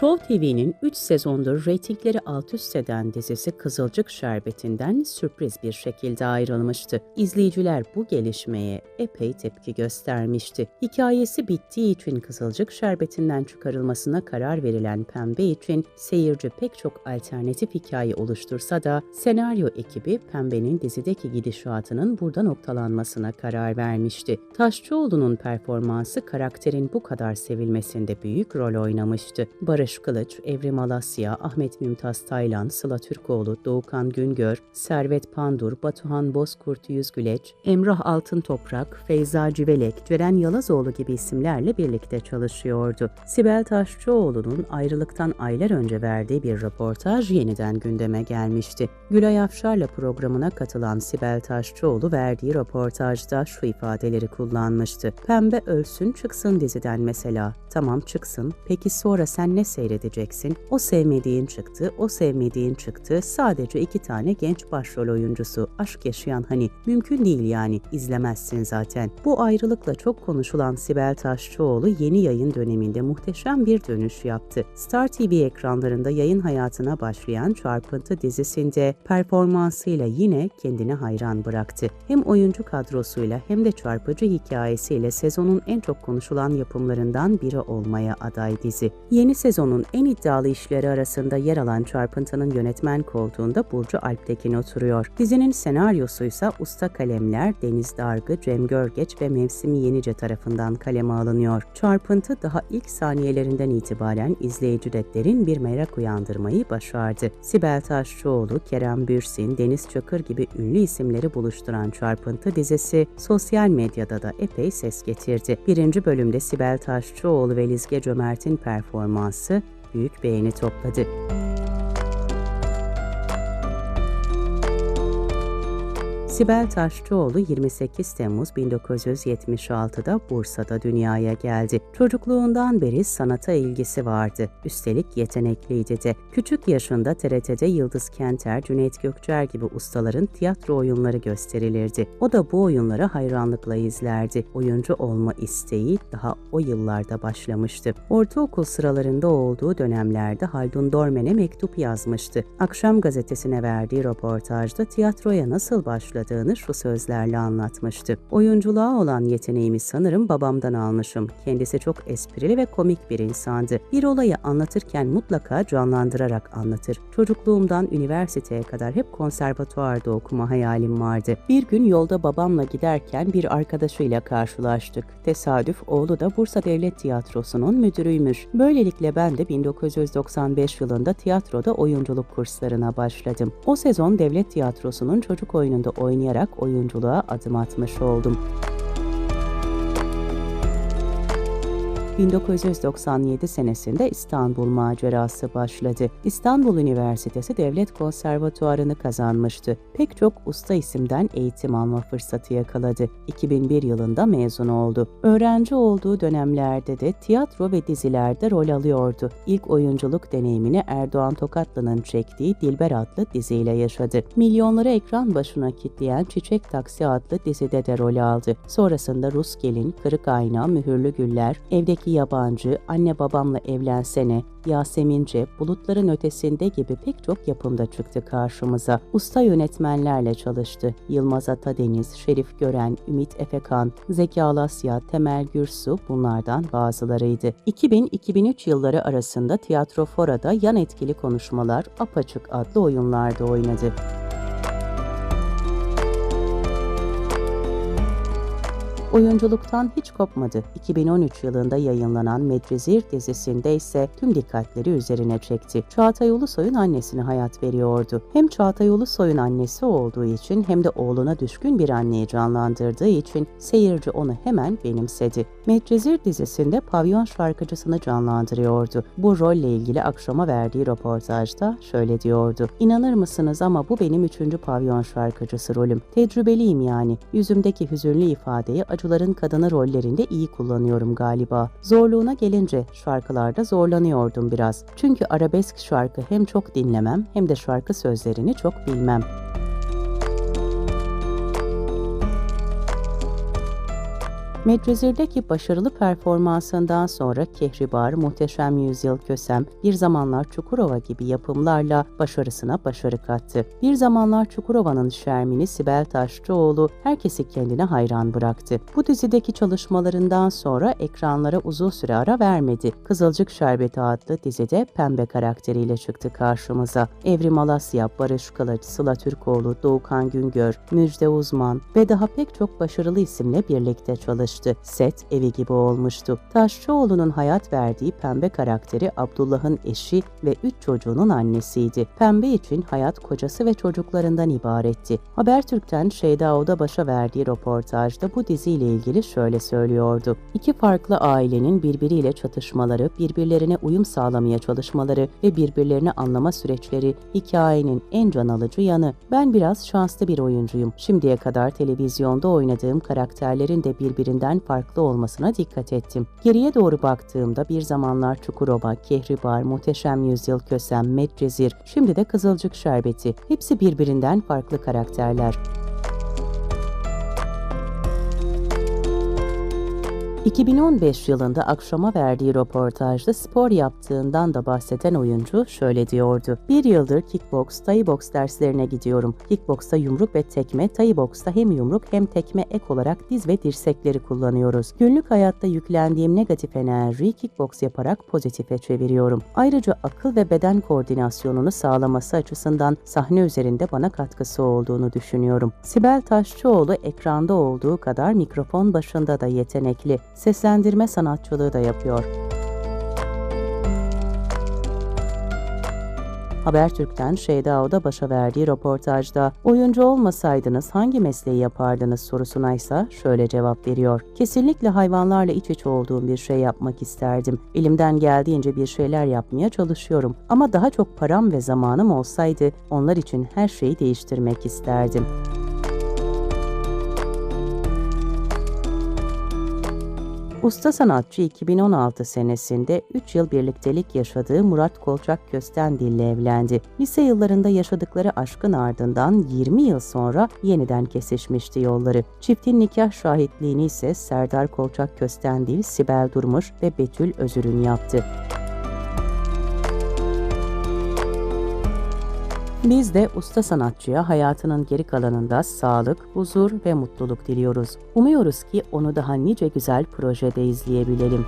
Show TV'nin 3 sezondur reytingleri alt üst eden dizisi Kızılcık Şerbeti'nden sürpriz bir şekilde ayrılmıştı. İzleyiciler bu gelişmeye epey tepki göstermişti. Hikayesi bittiği için Kızılcık Şerbeti'nden çıkarılmasına karar verilen Pembe için seyirci pek çok alternatif hikaye oluştursa da senaryo ekibi Pembe'nin dizideki gidişatının burada noktalanmasına karar vermişti. Taşçıoğlu'nun performansı karakterin bu kadar sevilmesinde büyük rol oynamıştı. Barış Kılıç, Evrim Alasya, Ahmet Mümtaz Taylan, Sıla Türkoğlu, Doğukan Güngör, Servet Pandur, Batuhan Bozkurt Yüzgüleç, Emrah Altın Toprak, Feyza Civelek, Ceren Yalazoğlu gibi isimlerle birlikte çalışıyordu. Sibel Taşçıoğlu'nun ayrılıktan aylar önce verdiği bir röportaj yeniden gündeme gelmişti. Gülay Afşar'la programına katılan Sibel Taşçıoğlu verdiği röportajda şu ifadeleri kullanmıştı. Pembe ölsün çıksın diziden mesela. Tamam çıksın. Peki sonra sen ne seyredeceksin? O sevmediğin çıktı, o sevmediğin çıktı. Sadece iki tane genç başrol oyuncusu. Aşk yaşayan hani. Mümkün değil yani. İzlemezsin zaten. Bu ayrılıkla çok konuşulan Sibel Taşçıoğlu yeni yayın döneminde muhteşem bir dönüş yaptı. Star TV ekranlarında yayın hayatına başlayan Çarpıntı dizisinde performansıyla yine kendine hayran bıraktı. Hem oyuncu kadrosuyla hem de çarpıcı hikayesiyle sezonun en çok konuşulan yapımlarından biri olmaya aday dizi. Yeni sezonun en iddialı işleri arasında yer alan Çarpıntı'nın yönetmen koltuğunda Burcu Alptekin oturuyor. Dizinin senaryosu ise usta kalemler Deniz Dargı, Cem Görgeç ve Mevsimi Yenice tarafından kaleme alınıyor. Çarpıntı daha ilk saniyelerinden itibaren izleyicide derin bir merak uyandırmayı başardı. Sibel Taşçıoğlu, Kerem Bürsin, Deniz Çakır gibi ünlü isimleri buluşturan Çarpıntı dizisi sosyal medyada da epey ses getirdi. Birinci bölümde Sibel Taşçıoğlu ve Lizge Cömert'in performansı büyük beğeni topladı. Sibel Taşçıoğlu 28 Temmuz 1976'da Bursa'da dünyaya geldi. Çocukluğundan beri sanata ilgisi vardı. Üstelik yetenekliydi de. Küçük yaşında TRT'de Yıldız Kenter, Cüneyt Gökçer gibi ustaların tiyatro oyunları gösterilirdi. O da bu oyunları hayranlıkla izlerdi. Oyuncu olma isteği daha o yıllarda başlamıştı. Ortaokul sıralarında olduğu dönemlerde Haldun Dormen'e mektup yazmıştı. Akşam gazetesine verdiği röportajda tiyatroya nasıl başladı yaşadığını şu sözlerle anlatmıştı. Oyunculuğa olan yeteneğimi sanırım babamdan almışım. Kendisi çok esprili ve komik bir insandı. Bir olayı anlatırken mutlaka canlandırarak anlatır. Çocukluğumdan üniversiteye kadar hep konservatuvarda okuma hayalim vardı. Bir gün yolda babamla giderken bir arkadaşıyla karşılaştık. Tesadüf oğlu da Bursa Devlet Tiyatrosu'nun müdürüymüş. Böylelikle ben de 1995 yılında tiyatroda oyunculuk kurslarına başladım. O sezon Devlet Tiyatrosu'nun çocuk oyununda oynayan oynayarak oyunculuğa adım atmış oldum. 1997 senesinde İstanbul macerası başladı. İstanbul Üniversitesi Devlet Konservatuarını kazanmıştı. Pek çok usta isimden eğitim alma fırsatı yakaladı. 2001 yılında mezun oldu. Öğrenci olduğu dönemlerde de tiyatro ve dizilerde rol alıyordu. İlk oyunculuk deneyimini Erdoğan Tokatlı'nın çektiği Dilber adlı diziyle yaşadı. Milyonları ekran başına kitleyen Çiçek Taksi adlı dizide de rol aldı. Sonrasında Rus Gelin, Kırık Ayna, Mühürlü Güller, Evdeki Eski Yabancı, Anne Babamla Evlensene, Yasemince, Bulutların Ötesinde gibi pek çok yapımda çıktı karşımıza. Usta yönetmenlerle çalıştı. Yılmaz Atadeniz, Şerif Gören, Ümit Efekan, Zeki Alasya, Temel Gürsu bunlardan bazılarıydı. 2000-2003 yılları arasında Tiyatro Fora'da yan etkili konuşmalar Apaçık adlı oyunlarda oynadı. Oyunculuktan hiç kopmadı. 2013 yılında yayınlanan Medvezir dizisinde ise tüm dikkatleri üzerine çekti. Çağatay Ulusoy'un annesine hayat veriyordu. Hem Çağatay Ulusoy'un annesi olduğu için hem de oğluna düşkün bir anneyi canlandırdığı için seyirci onu hemen benimsedi. Medvezir dizisinde pavyon şarkıcısını canlandırıyordu. Bu rolle ilgili akşama verdiği röportajda şöyle diyordu. İnanır mısınız ama bu benim üçüncü pavyon şarkıcısı rolüm. Tecrübeliyim yani. Yüzümdeki hüzünlü ifadeyi acıların kadını rollerinde iyi kullanıyorum galiba. Zorluğuna gelince şarkılarda zorlanıyordum biraz. Çünkü arabesk şarkı hem çok dinlemem hem de şarkı sözlerini çok bilmem. Medcezir'deki başarılı performansından sonra Kehribar, Muhteşem Yüzyıl Kösem, Bir Zamanlar Çukurova gibi yapımlarla başarısına başarı kattı. Bir Zamanlar Çukurova'nın Şermin'i Sibel Taşçıoğlu herkesi kendine hayran bıraktı. Bu dizideki çalışmalarından sonra ekranlara uzun süre ara vermedi. Kızılcık Şerbeti adlı dizide pembe karakteriyle çıktı karşımıza. Evrim Alasya, Barış Kılıç, Sıla Türkoğlu, Doğukan Güngör, Müjde Uzman ve daha pek çok başarılı isimle birlikte çalıştı. Set evi gibi olmuştu. Taşçıoğlu'nun hayat verdiği pembe karakteri Abdullah'ın eşi ve üç çocuğunun annesiydi. Pembe için hayat kocası ve çocuklarından ibaretti. Habertürk'ten Şeyda Odabaş'a verdiği röportajda bu diziyle ilgili şöyle söylüyordu. İki farklı ailenin birbiriyle çatışmaları, birbirlerine uyum sağlamaya çalışmaları ve birbirlerini anlama süreçleri hikayenin en can alıcı yanı. Ben biraz şanslı bir oyuncuyum. Şimdiye kadar televizyonda oynadığım karakterlerin de birbirinden farklı olmasına dikkat ettim. Geriye doğru baktığımda bir zamanlar Çukurova, Kehribar, Muhteşem Yüzyıl Kösem, Medcezir, şimdi de Kızılcık Şerbeti. Hepsi birbirinden farklı karakterler. 2015 yılında akşama verdiği röportajda spor yaptığından da bahseden oyuncu şöyle diyordu. Bir yıldır kickbox, thai box derslerine gidiyorum. Kickboksta yumruk ve tekme, thai boxta hem yumruk hem tekme ek olarak diz ve dirsekleri kullanıyoruz. Günlük hayatta yüklendiğim negatif enerjiyi kickbox yaparak pozitife çeviriyorum. Ayrıca akıl ve beden koordinasyonunu sağlaması açısından sahne üzerinde bana katkısı olduğunu düşünüyorum. Sibel Taşçıoğlu ekranda olduğu kadar mikrofon başında da yetenekli seslendirme sanatçılığı da yapıyor. Habertürk'ten Şeyda Odabaş'a verdiği röportajda oyuncu olmasaydınız hangi mesleği yapardınız sorusuna ise şöyle cevap veriyor. Kesinlikle hayvanlarla iç içe olduğum bir şey yapmak isterdim. Elimden geldiğince bir şeyler yapmaya çalışıyorum. Ama daha çok param ve zamanım olsaydı onlar için her şeyi değiştirmek isterdim. Usta sanatçı 2016 senesinde 3 yıl birliktelik yaşadığı Murat Kolçak Köstendil ile evlendi. Lise yıllarında yaşadıkları aşkın ardından 20 yıl sonra yeniden kesişmişti yolları. Çiftin nikah şahitliğini ise Serdar Kolçak Köstendil, Sibel Durmuş ve Betül Özürün yaptı. Biz de usta sanatçıya hayatının geri kalanında sağlık, huzur ve mutluluk diliyoruz. Umuyoruz ki onu daha nice güzel projede izleyebilelim.